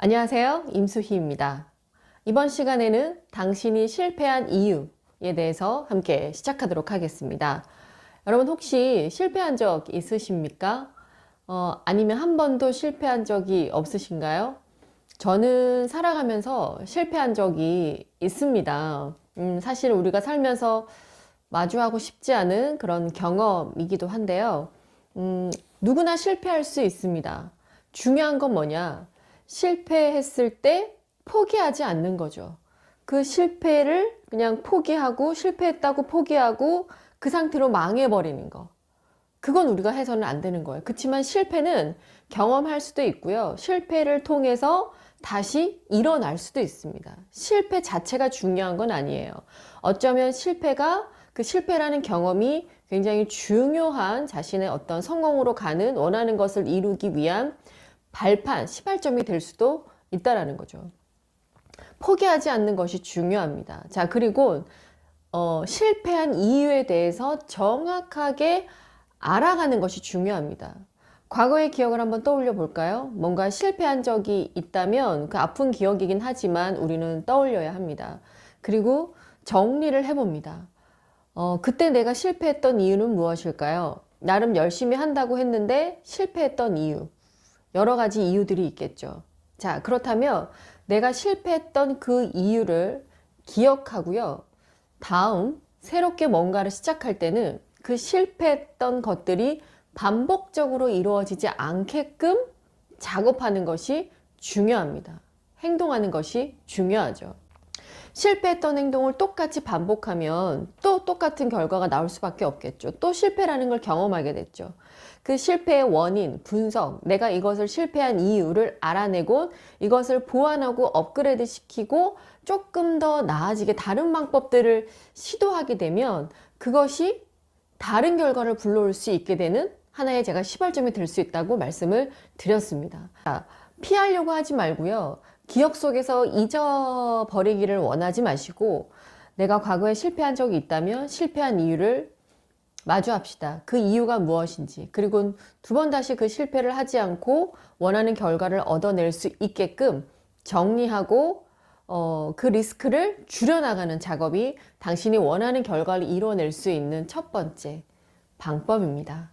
안녕하세요. 임수희입니다. 이번 시간에는 당신이 실패한 이유에 대해서 함께 시작하도록 하겠습니다. 여러분 혹시 실패한 적 있으십니까? 어, 아니면 한 번도 실패한 적이 없으신가요? 저는 살아가면서 실패한 적이 있습니다. 음, 사실 우리가 살면서 마주하고 싶지 않은 그런 경험이기도 한데요. 음, 누구나 실패할 수 있습니다. 중요한 건 뭐냐? 실패했을 때 포기하지 않는 거죠. 그 실패를 그냥 포기하고 실패했다고 포기하고 그 상태로 망해버리는 거. 그건 우리가 해서는 안 되는 거예요. 그렇지만 실패는 경험할 수도 있고요. 실패를 통해서 다시 일어날 수도 있습니다. 실패 자체가 중요한 건 아니에요. 어쩌면 실패가 그 실패라는 경험이 굉장히 중요한 자신의 어떤 성공으로 가는 원하는 것을 이루기 위한 발판, 시발점이 될 수도 있다라는 거죠. 포기하지 않는 것이 중요합니다. 자, 그리고 어, 실패한 이유에 대해서 정확하게 알아가는 것이 중요합니다. 과거의 기억을 한번 떠올려 볼까요? 뭔가 실패한 적이 있다면 그 아픈 기억이긴 하지만 우리는 떠올려야 합니다. 그리고 정리를 해봅니다. 어, 그때 내가 실패했던 이유는 무엇일까요? 나름 열심히 한다고 했는데 실패했던 이유. 여러 가지 이유들이 있겠죠. 자, 그렇다면 내가 실패했던 그 이유를 기억하고요. 다음, 새롭게 뭔가를 시작할 때는 그 실패했던 것들이 반복적으로 이루어지지 않게끔 작업하는 것이 중요합니다. 행동하는 것이 중요하죠. 실패했던 행동을 똑같이 반복하면 또 똑같은 결과가 나올 수밖에 없겠죠. 또 실패라는 걸 경험하게 됐죠. 그 실패의 원인, 분석, 내가 이것을 실패한 이유를 알아내고 이것을 보완하고 업그레이드 시키고 조금 더 나아지게 다른 방법들을 시도하게 되면 그것이 다른 결과를 불러올 수 있게 되는 하나의 제가 시발점이 될 수 있다고 말씀을 드렸습니다. 자, 피하려고 하지 말고요. 기억 속에서 잊어버리기를 원하지 마시고 내가 과거에 실패한 적이 있다면 실패한 이유를 마주합시다. 그 이유가 무엇인지. 그리고 두 번 다시 그 실패를 하지 않고 원하는 결과를 얻어낼 수 있게끔 정리하고 어, 그 리스크를 줄여나가는 작업이 당신이 원하는 결과를 이뤄낼 수 있는 첫 번째 방법입니다.